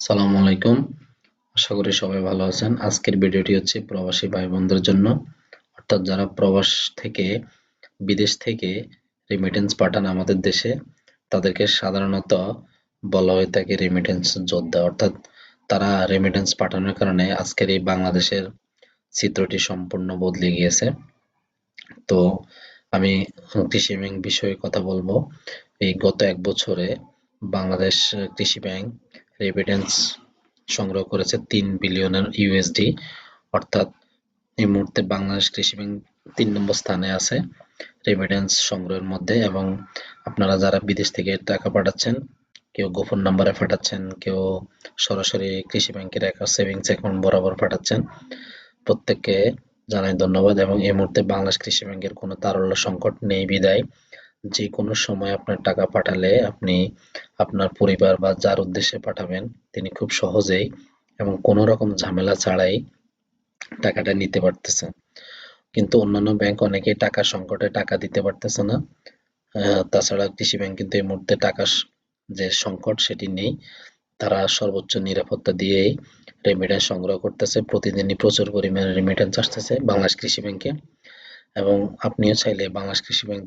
সালামু আলাইকুম। আশা করি সবাই ভালো আছেন। আজকের ভিডিওটি হচ্ছে প্রবাসী ভাই বোনদের জন্য। অর্থাৎ যারা প্রবাস থেকে, বিদেশ থেকে রেমিটেন্স পাঠান আমাদের দেশে, তাদেরকে সাধারণত বলা হয়ে থাকে রেমিটেন্স যোদ্ধা। অর্থাৎ তারা রেমিটেন্স পাঠানোর কারণে আজকের এই বাংলাদেশের চিত্রটি সম্পূর্ণ বদলে গিয়েছে। তো আমি কৃষি ব্যাংক বিষয়ে কথা বলব। এই গত এক বছরে বাংলাদেশ কৃষি ব্যাংক রেমিটেন্স সংগ্রহ করেছে তিন বিলিয়নের ইউএসডি অর্থাৎ এই মুহূর্তে বাংলাদেশ কৃষি ব্যাংক তিন নম্বর স্থানে আছে রেমিটেন্স সংগ্রহের মধ্যে এবং আপনারা যারা বিদেশ থেকে টাকা পাঠাচ্ছেন, কেউ গোপন নাম্বারে পাঠাচ্ছেন, কেউ সরাসরি কৃষি ব্যাংকের সেভিংস অ্যাকাউন্ট বরাবর পাঠাচ্ছেন, প্রত্যেককে জানাই ধন্যবাদ এবং এই মুহূর্তে বাংলাদেশ কৃষি ব্যাংকের কোনো তারল্য সংকট নেই, বিদায়। যে কোনো সময় আপনার টাকা পাঠালে আপনি আপনার পরিবার বা যার উদ্দেশ্যে পাঠাবেন, তিনি খুব সহজেই এবং কোনো রকম ঝামেলা ছাড়াই টাকাটা নিতে পারতেছে। কিন্তু অন্যান্য ব্যাংক অনেকেই টাকা সংকটে টাকা দিতে পারতেছে না। তাছাড়া কৃষি ব্যাংক কিন্তু এই মুহূর্তে টাকা যে সংকট সেটি নেই। তারা সর্বোচ্চ নিরাপত্তা দিয়েই রেমিটেন্স সংগ্রহ করতেছে। প্রতিদিনই প্রচুর পরিমাণে রেমিটেন্স আসতেছে বাংলাদেশ কৃষি ব্যাংকে। এবং আপনিও চাইলে বাংলাদেশ কৃষি ব্যাংক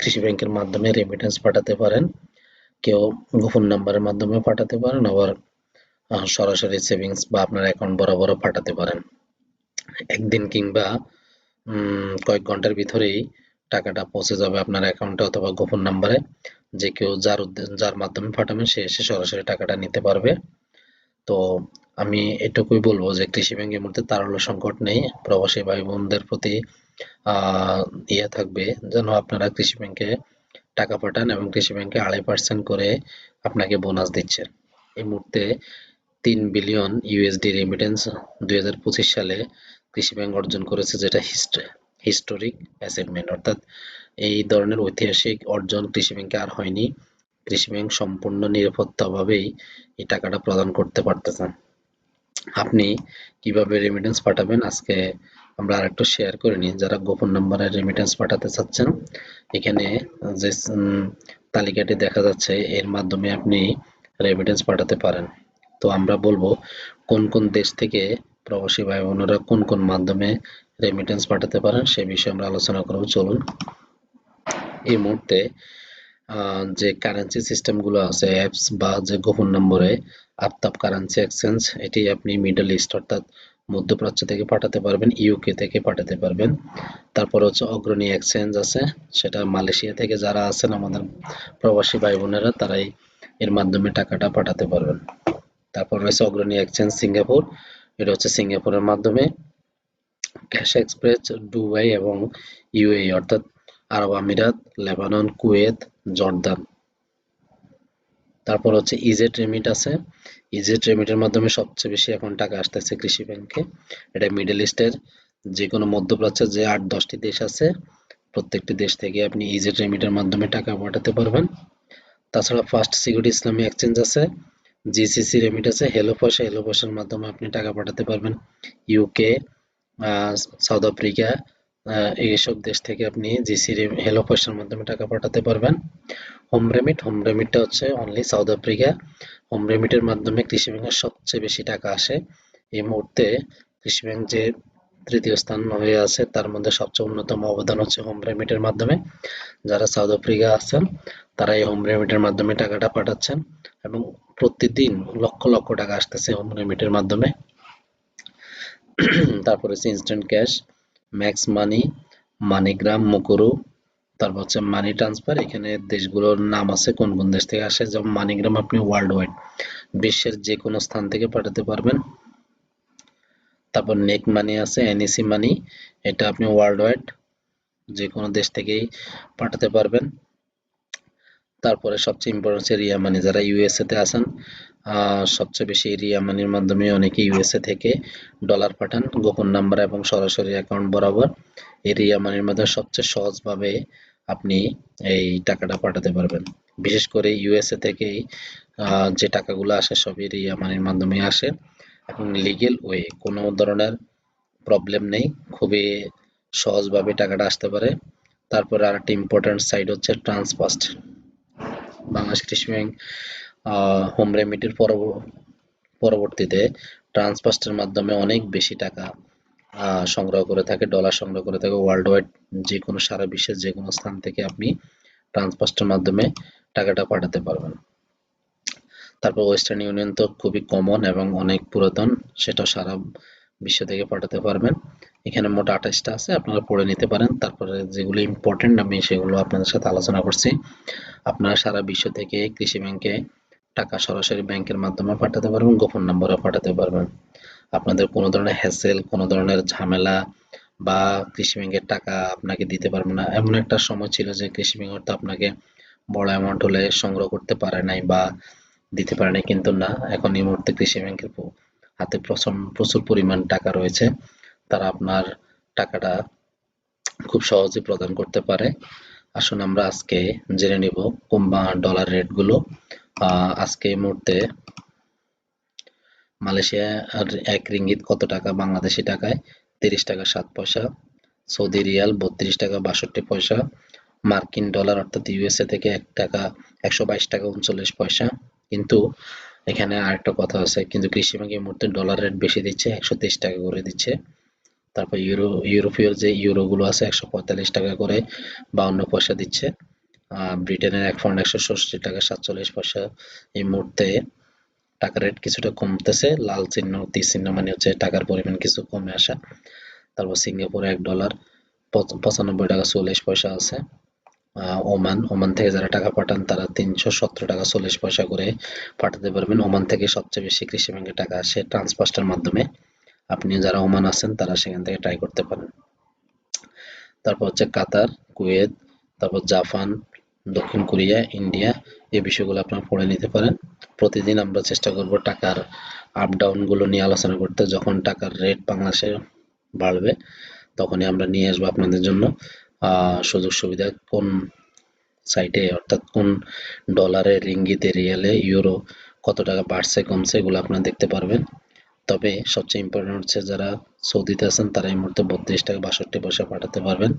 কৃষি ব্যাংকের মাধ্যমে রেমিটেন্স পাঠাতে পারেন। কেউ গোপন নাম্বারের মাধ্যমে পাঠাতে পারেন আবার সরাসরি সেভিংস বা আপনার অ্যাকাউন্ট বরাবর পাঠাতে পারেন। একদিন কিংবা কয়েক ঘণ্টার ভিতরেই টাকাটা পৌঁছে যাবে আপনার অ্যাকাউন্টে অথবা গোপন নাম্বারে যে কেউ যার যার মাধ্যমে পাঠাবেন সে এসে সরাসরি টাকাটা নিতে পারবে। তো আমি এটুকুই বলব যে কৃষি ব্যাংকের মধ্যে তারল্য সংকট নেই। প্রবাসী ভাই বোনদের প্রতি ইয়ে থাকবে যেন আপনারা কৃষি ব্যাংকে টাকা পাঠান এবং কৃষি ব্যাংকে আড়াই পার্সেন্ট করে আপনাকে বোনাস দিচ্ছে এই মুহূর্তে তিন বিলিয়ন ইউএসডি রেমিটেন্স দুই সালে কৃষি ব্যাংক অর্জন করেছে, যেটা হিস্টোরিক অ্যাসেটমেন্ট অর্থাৎ এই ধরনের ঐতিহাসিক অর্জন কৃষি ব্যাংকে আর হয়নি। কৃষি ব্যাংক সম্পূর্ণ নিরাপত্তাভাবেই এই টাকাটা প্রদান করতে পারতেছেন আপনি কীভাবে রেমিটেন্স পাঠাবেন? আজকে আমরা আর একটু শেয়ার করে নিই। যারা গোপন নাম্বারে রেমিটেন্স পাঠাতে চাচ্ছেন, এখানে যে তালিকাটি দেখা যাচ্ছে, এর মাধ্যমে আপনি রেমিটেন্স পাঠাতে পারেন। তো আমরা বলব, কোন কোন দেশ থেকে প্রবাসী ভাই বোনেরা কোন কোন মাধ্যমে রেমিটেন্স পাঠাতে পারেন, সে বিষয়ে আমরা আলোচনা করব। চলুন, এই মুহূর্তে যে কারেন্সি সিস্টেমগুলো আছে অ্যাপস বা যে গোপন নম্বরে আফতাব কারেন্সি এক্সচেঞ্জ এটি আপনি মিডল ইস্ট অর্থাৎ মধ্যপ্রাচ্য থেকে পাঠাতে পারবেন ইউকে থেকে পাঠাতে পারবেন। তারপর হচ্ছে অগ্রণী এক্সচেঞ্জ আছে, সেটা মালয়েশিয়া থেকে যারা আছেন আমাদের প্রবাসী ভাই বোনেরা তারাই এর মাধ্যমে টাকাটা পাঠাতে পারবেন। তারপর রয়েছে অগ্রণী এক্সচেঞ্জ সিঙ্গাপুর, এটা হচ্ছে সিঙ্গাপুরের মাধ্যমে। ক্যাশ এক্সপ্রেস দুবাই এবং ইউএই অর্থাৎ আরব আমিরাত, লেবানন, কুয়েত, জর্দান। তারপর হচ্ছে ইজেট রেমিট আছে ইজেট রেমিটের মাধ্যমে সবচেয়ে বেশি এখন টাকা আসতেছে কৃষি ব্যাংকে। এটা মিডল ইস্টের যে কোনো মধ্যপ্রাচ্যের যে আট, দশটি দেশ আছে, প্রত্যেকটি দেশ থেকে আপনি ইজেট রেমিটের মাধ্যমে টাকা পাঠাতে পারবেন। তাছাড়া ফার্স্ট সিকিউরিটি ইসলামী এক্সচেঞ্জ আছে জিসিসি রেমিট আছে হেলো পয়সা হেলো পয়সার মাধ্যমে আপনি টাকা পাঠাতে পারবেন। ইউকে সাউথ আফ্রিকা এইসব দেশ থেকে আপনি জিসি হেলো পয়সার মাধ্যমে টাকা পাঠাতে পারবেন। হোম রেমিট হোম রেমিটটা হচ্ছে অনলি সাউথ আফ্রিকা হোম রেমিটের মাধ্যমে কৃষি ব্যাংকের সবচেয়ে বেশি টাকা আসে। এই মুহূর্তে কৃষি ব্যাংক যে তৃতীয় স্থান হয়ে আছে, তার মধ্যে সবচেয়ে অন্যতম অবদান হচ্ছে হোম রেমিটের মাধ্যমে। যারা সাউথ আফ্রিকা আছেন, তারা এই হোম রেমিটের মাধ্যমে টাকাটা পাঠাচ্ছেন এবং প্রতিদিন লক্ষ লক্ষ টাকা আসতেছে হোম রেমিটের মাধ্যমে। তারপরে হচ্ছে instant cash max money MoneyGram Mukuru তারপর হচ্ছে মানি ট্রান্সফার এখানে দেশগুলোর নাম আছে কোন কোন দেশ থেকে আসে, যেমন মানিগ্রাম আপনি ওয়ার্ল্ড ওয়াইড বিশ্বের যে কোনো স্থান থেকে পাঠাতে পারবেন। তারপর নেক মানি আছে এনইসি মানি এটা আপনি ওয়ার্ল্ড ওয়াইড যে কোনো দেশ থেকেই পাঠাতে পারবেন। তারপরে সবচেয়ে ইম্পর্টেন্ট হচ্ছে রিয়া মানি যারা ইউএসএ তে আছেন সবচেয়ে বেশি রিয়া মানির মাধ্যমে অনেকে ইউএসএ থেকে ডলার পাঠান, গোপন নাম্বার এবং সরাসরি অ্যাকাউন্ট বরাবর। এই রিয়া মানির মাধ্যমে সবচেয়ে সহজভাবে আপনি এই টাকাটা পাঠাতে পারবেন। বিশেষ করে ইউএসএ থেকেই যে টাকাগুলো আসে সবই মানির মাধ্যমে আসে। এবং লিগেল ওয়ে কোনো ধরনের প্রবলেম নেই। খুবই সহজভাবে টাকাটা আসতে পারে। তারপরে আর একটা ইম্পর্টেন্ট সাইড হচ্ছে ট্রান্সফাস্ট বাংলাদেশ কৃষি ব্যাংক হোম রেমিডির পরবর্তীতে ট্রান্সফাস্টের মাধ্যমে অনেক বেশি টাকা সংগ্রহ করে থাকে ডলার সংগ্রহ করে থাকে ওয়ার্ল্ড ওয়াইড যে কোনো সারা বিশ্বের যে কোনো স্থান থেকে আপনি ট্রান্সফাস্টের মাধ্যমে টাকাটা পাঠাতে পারবেন। তারপর ওয়েস্টার্ন ইউনিয়ন তো খুবই কমন এবং অনেক পুরাতন, সেটা সারা বিশ্ব থেকে পাঠাতে পারবেন। এখানে মোট আঠাশটা আছে, আপনারা পড়ে নিতে পারেন। তারপরে যেগুলো ইম্পর্টেন্ট আমি সেগুলো আপনাদের সাথে আলোচনা করছি। আপনারা সারা বিশ্ব থেকে কৃষি ব্যাংকে টাকা সরাসরি ব্যাংকের মাধ্যমে পাঠাতে পারবেন, গোপন নম্বরে পাঠাতে পারবেন। আপনাদের কোনো ধরনের হ্যাসেল কোনো ধরনের ঝামেলা বা কৃষি ব্যাংকের টাকা আপনাকে দিতে পারবে না। এমন একটা সময় ছিল যে কৃষি ব্যাংক হয়তো আপনাকে বড় অ্যামাউন্ট হলে সংগ্রহ করতে পারে নাই বা দিতে পারে নাই, কিন্তু না, এখন এই মুহূর্তে কৃষি ব্যাংকের হাতে প্রচুর পরিমাণ টাকা রয়েছে। তারা আপনার টাকাটা খুব সহজে প্রদান করতে পারে। আসুন আমরা আজকে জেনে নিব কোম্বা ডলার রেটগুলো আজকে এই মুহূর্তে মালয়েশিয়া আর এক রিঙ্গিত কত টাকা? বাংলাদেশি টাকায় তিরিশ টাকা সাত পয়সা, সৌদি রিয়াল বত্রিশ টাকা বাষট্টি পয়সা, মার্কিন ডলার অর্থাৎ ইউএসএ থেকে এক টাকা একশো বাইশ টাকা উনচল্লিশ পয়সা। কিন্তু এখানে আরেকটা কথা আছে, কিন্তু কৃষি এই মুহূর্তে ডলার রেট বেশি দিচ্ছে, একশো তেইশ টাকা করে দিচ্ছে। তারপর ইউরো, ইউরোপীয় যে ইউরোগুলো আছে, একশো পঁয়তাল্লিশ টাকা করে বাউন্ন পয়সা দিচ্ছে। ব্রিটেনের এক পাউন্ড একশো ষষ্ঠি টাকা সাতচল্লিশ পয়সা। এই মুহূর্তে টাকার রেট কিছুটা কমতেছে। লাল চিহ্ন, তীর চিহ্ন মানে হচ্ছে টাকার পরিমাণ কিছু কমে আসা। তারপর সিঙ্গাপুরে এক ডলার পঁচানব্বই টাকা চল্লিশ পয়সা আছে। ওমান ওমান থেকে যারা টাকা পাঠান, তারা তিনশো সতেরো টাকা চল্লিশ পয়সা করে পাঠাতে পারবেন। ওমান থেকে সবচেয়ে বেশি কৃষি ব্যাংকে টাকা আসে ট্রান্সফাস্টের মাধ্যমে। আপনি যারা ওমান আছেন, তারা সেখান থেকে ট্রাই করতে পারেন। তারপর হচ্ছে কাতার, কুয়েত, তারপর জাপান, দক্ষিণ কোরিয়া, ইন্ডিয়া, এই বিষয়গুলো আপনারা পড়ে নিতে পারেন। প্রতিদিন আমরা চেষ্টা করব টাকার আপ ডাউনগুলো নিয়ে আলোচনা করতে। যখন টাকার রেট বাংলাদেশে বাড়বে, তখনই আমরা নিয়ে আসব আপনাদের জন্য। সুযোগ সুবিধা কোন সাইটে অর্থাৎ কোন ডলারে রিঙ্গিতে রিয়ালে ইউরো কত টাকা বাড়ছে, কমছে, এগুলো আপনারা দেখতে পারবেন। তবে সবচেয়ে ইম্পর্টেন্ট হচ্ছে যারা সৌদিতে আছেন, তারা এই মুহূর্তে বত্রিশ টাকা বাষট্টি পয়সা পাঠাতে পারবেন।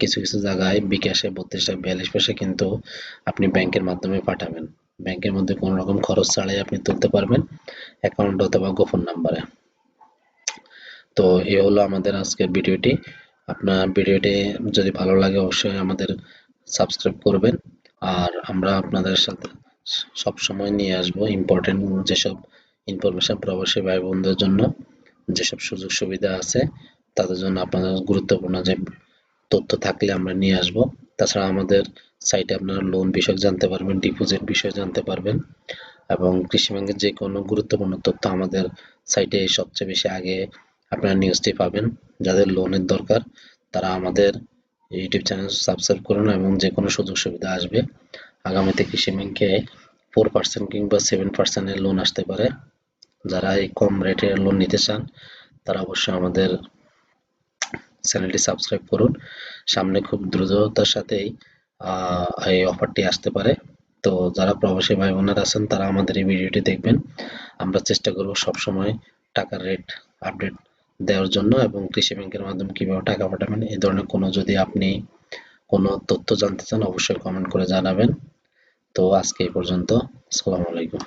কিছু কিছু জায়গায় বিকাশে বত্রিশ টাকা বিয়াল্লিশ পয়সা কিন্তু আপনি ব্যাংকের মাধ্যমে পাঠাবেন। ব্যাংকের মধ্যে কোনো রকম খরচ ছাড়াই আপনি তুলতে পারবেন অ্যাকাউন্ট অথবা গোপন নাম্বারে। তো এ হলো আমাদের আজকের ভিডিওটি। আপনার ভিডিওটি যদি ভালো লাগে অবশ্যই আমাদের সাবস্ক্রাইব করবেন। আর আমরা আপনাদের সাথে সব সময় নিয়ে আসব ইম্পর্টেন্ট যেসব ইনফরমেশন প্রবাসী ভাই বোনদের জন্য, যেসব সুযোগ সুবিধা আছে, তাদের জন্য আপনাদের গুরুত্বপূর্ণ যে তথ্য থাকলে আমরা নিয়ে আসব। তাছাড়া আমাদের সাইটে আপনারা লোন বিষয়ক জানতে পারবেন ডিপোজিট বিষয়ে জানতে পারবেন এবং কৃষি ব্যাংকের যে কোনো গুরুত্বপূর্ণ তথ্য আমাদের সাইটে সবচেয়ে বেশি আগে আপনারা নিউজটি পাবেন। যাদের লোনের দরকার, তারা আমাদের ইউটিউব চ্যানেল সাবস্ক্রাইব করুন এবং যে কোনো সুযোগ সুবিধা আসবে, আগামীতে কৃষি ব্যাংকে ফোর পার্সেন্ট কিংবা সেভেন পার্সেন্টের লোন আসতে পারে। যারা এই কম রেটের লোন নিতে চান, তারা অবশ্যই আমাদের চ্যানেলটি সাবস্ক্রাইব করুন। সামনে খুব দ্রুততার সাথেই এই অফারটি আসতে পারে। তো যারা প্রবাসী ভাই বোনেরা আছেন, তারা আমাদের এই ভিডিওটি দেখবেন। আমরা চেষ্টা করব সবসময় টাকার রেট আপডেট দেওয়ার জন্য এবং কৃষি ব্যাংকের মাধ্যমে কীভাবে টাকা পাঠাবেন, এই ধরনের কোনো যদি আপনি কোনো তথ্য জানতে চান, অবশ্যই কমেন্ট করে জানাবেন। তো আজকে এই পর্যন্ত, আসসালামু আলাইকুম।